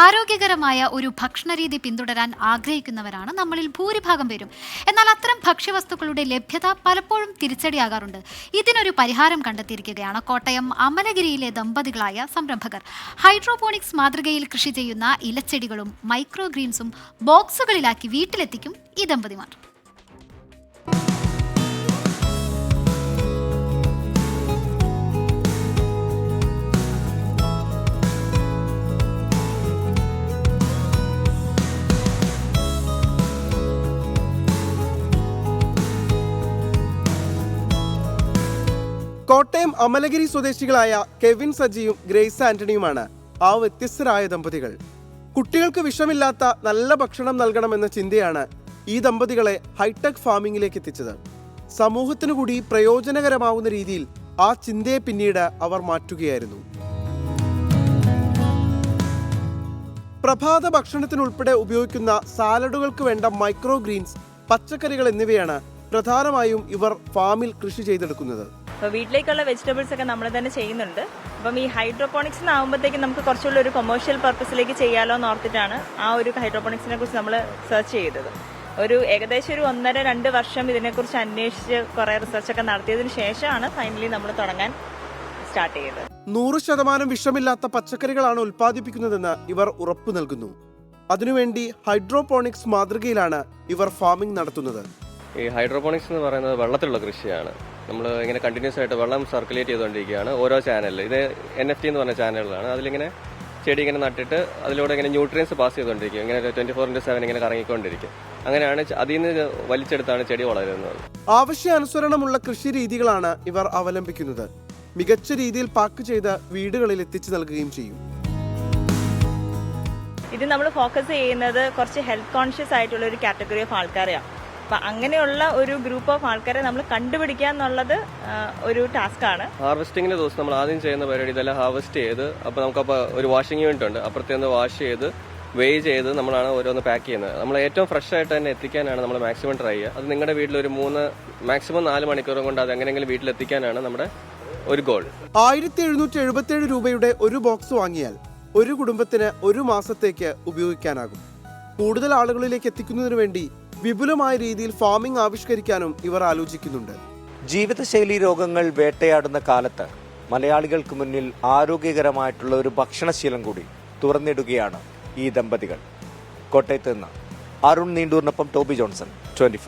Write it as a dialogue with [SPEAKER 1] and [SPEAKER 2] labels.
[SPEAKER 1] ആരോഗ്യകരമായ ഒരു ഭക്ഷണരീതി പിന്തുടരാൻ ആഗ്രഹിക്കുന്നവരാണ് നമ്മളിൽ ഭൂരിഭാഗം പേരും. എന്നാൽ അത്തരം ഭക്ഷ്യവസ്തുക്കളുടെ ലഭ്യത പലപ്പോഴും തിരിച്ചടിയാകാറുണ്ട്. ഇതിനൊരു പരിഹാരം കണ്ടെത്തിയിരിക്കുകയാണ് കോട്ടയം അമലഗിരിയിലെ ദമ്പതികളായ സംരംഭകർ. ഹൈഡ്രോപോണിക്സ് മാതൃകയിൽ കൃഷി ചെയ്യുന്ന ഇലച്ചെടികളും മൈക്രോ ഗ്രീൻസും ബോക്സുകളിലാക്കി വീട്ടിലെത്തിക്കും ഈ ദമ്പതിമാർ.
[SPEAKER 2] കോട്ടയം അമലഗിരി സ്വദേശികളായ കെവിൻ സജിയും ഗ്രേസ് ആന്റണിയുമാണ് ആ വ്യത്യസ്തരായ ദമ്പതികൾ. കുട്ടികൾക്ക് വിഷമില്ലാത്ത നല്ല ഭക്ഷണം നൽകണമെന്ന ചിന്തയാണ് ഈ ദമ്പതികളെ ഹൈടെക് ഫാമിംഗിലേക്ക് എത്തിച്ചത്. സമൂഹത്തിനു കൂടി പ്രയോജനകരമാവുന്ന രീതിയിൽ ആ ചിന്തയെ പിന്നീട് അവർ മാറ്റുകയായിരുന്നു. പ്രഭാത ഭക്ഷണത്തിനുൾപ്പെടെ ഉപയോഗിക്കുന്ന സാലഡുകൾക്ക് വേണ്ട മൈക്രോ ഗ്രീൻസ് പച്ചക്കറികൾ എന്നിവയാണ് പ്രധാനമായും ഇവർ ഫാമിൽ കൃഷി ചെയ്തെടുക്കുന്നത്.
[SPEAKER 3] അപ്പോൾ വീട്ടിലേക്കുള്ള വെജിറ്റബിൾസ് ഒക്കെ നമ്മൾ തന്നെ ചെയ്യുന്നുണ്ട്. അപ്പം ഈ ഹൈഡ്രോപോണിക്സ് ആകുമ്പോഴത്തേക്കും നമുക്ക് കുറച്ചുകൂടി ഒരു കൊമേഴ്ഷ്യൽ പർപ്പസിലേക്ക് ചെയ്യാലോ എന്ന് ഓർത്തിട്ടാണ് ആ ഒരു ഹൈഡ്രോപോണിക്സിനെ കുറിച്ച് നമ്മൾ സെർച്ച് ചെയ്തത്. ഒരു ഏകദേശം ഒരു ഒന്നര രണ്ട് വർഷം ഇതിനെക്കുറിച്ച് അന്വേഷിച്ച് കുറേ റിസർച്ചൊക്കെ നടത്തിയതിന് ശേഷമാണ് ഫൈനലി നമ്മൾ തുടങ്ങാൻ സ്റ്റാർട്ട് ചെയ്തത്.
[SPEAKER 2] നൂറ് ശതമാനം വിഷമില്ലാത്ത പച്ചക്കറികളാണ് ഉൽപ്പാദിപ്പിക്കുന്നതെന്ന് ഇവർ ഉറപ്പു നൽകുന്നു. അതിനുവേണ്ടി ഹൈഡ്രോപോണിക്സ് മാതൃകയിലാണ് ഇവർ ഫാമിംഗ് നടത്തുന്നത്.
[SPEAKER 4] ഈ ഹൈഡ്രോപോണിക്സ് എന്ന് പറയുന്നത് വെള്ളത്തിലുള്ള കൃഷിയാണ്. നമ്മൾ ഇങ്ങനെ കണ്ടിന്യൂസ് ആയിട്ട് വെള്ളം സർക്കുലേറ്റ് ചെയ്തുകൊണ്ടിരിക്കുകയാണ് ഓരോ ചാനലിൽ ഇത് എൻ എഫ് ടി എന്ന് പറഞ്ഞ ചാനലുകളാണ് അതിലിങ്ങനെ ചെടി ഇങ്ങനെ നട്ടിട്ട് അതിലൂടെ ഇങ്ങനെ ന്യൂട്രിയൻസ് പാസ് ചെയ്തുകൊണ്ടിരിക്കും. ഇങ്ങനെ ട്വന്റി ഫോർ ഇന്റു സെവൻ ഇങ്ങനെ കറങ്ങിക്കൊണ്ടിരിക്കും. അങ്ങനെയാണ് അതിൽ നിന്ന് വലിച്ചെടുത്താണ് ചെടി വളരുന്നത്.
[SPEAKER 2] ആവശ്യാനുസരണമുള്ള കൃഷി രീതികളാണ് ഇവർ അവലംബിക്കുന്നത്. മികച്ച രീതിയിൽ പാക്ക് ചെയ്ത് വീടുകളിൽ എത്തിച്ചു നൽകുകയും ചെയ്യും.
[SPEAKER 3] ഇത് നമ്മൾ ഫോക്കസ് ചെയ്യുന്നത് കുറച്ച് ഹെൽത്ത് കോൺഷ്യസ് ആയിട്ടുള്ള ഒരു കാറ്റഗറി ഓഫ് ആൾക്കാരെയാണ്. അപ്പം അങ്ങനെയുള്ള ഒരു ഗ്രൂപ്പ് ഓഫ് ആൾക്കാരെ നമ്മൾ കണ്ടുപിടിക്കുക എന്നുള്ളത് ഒരു ടാസ്ക്
[SPEAKER 4] ആണ് ഹാർവെസ്റ്റിംഗിന്റെ ദിവസം നമ്മൾ ആദ്യം ചെയ്യുന്ന പരിപാടി ഇതെല്ലാം ഹാർവെസ്റ്റ് ചെയ്ത് അപ്പോൾ നമുക്ക് ഒരു വാഷിംഗ് യൂണിറ്റ് ഉണ്ട്. അപ്പുറത്തേന്ന് വാഷ് ചെയ്ത് വേ ചെയ്ത് നമ്മളാണ് ഓരോന്ന് പാക്ക് ചെയ്യുന്നത്. നമ്മൾ ഏറ്റവും ഫ്രഷ് ആയിട്ട് തന്നെ എത്തിക്കാനാണ് നമ്മൾ മാക്സിമം ട്രൈ ചെയ്യുക. അത് നിങ്ങളുടെ വീട്ടിൽ ഒരു മൂന്ന് മാക്സിമം നാല് മണിക്കൂർ കൊണ്ട് അത് എങ്ങനെയെങ്കിലും വീട്ടിലെത്തിക്കാനാണ് നമ്മുടെ ഒരു ഗോൾ.
[SPEAKER 2] ആയിരത്തി എഴുന്നൂറ്റി എഴുപത്തി ഏഴ് രൂപയുടെ ഒരു ബോക്സ് വാങ്ങിയാൽ ഒരു കുടുംബത്തിന് ഒരു മാസത്തേക്ക് ഉപയോഗിക്കാനാകും. കൂടുതൽ ആളുകളിലേക്ക് എത്തിക്കുന്നതിന് വേണ്ടി വിപുലമായ രീതിയിൽ ഫാമിംഗ് ആവിഷ്കരിക്കാനും ഇവർ ആലോചിക്കുന്നുണ്ട്.
[SPEAKER 5] ജീവിതശൈലി രോഗങ്ങൾ വേട്ടയാടുന്ന കാലത്ത് മലയാളികൾക്ക് മുന്നിൽ ആരോഗ്യകരമായിട്ടുള്ള ഒരു ഭക്ഷണശീലം കൂടി തുറന്നിടുകയാണ് ഈ ദമ്പതികൾ. കോട്ടയത്ത് നിന്ന് അരുൺ നീണ്ടൂറിനൊപ്പം ടോബി ജോൺസൺ ട്വന്റി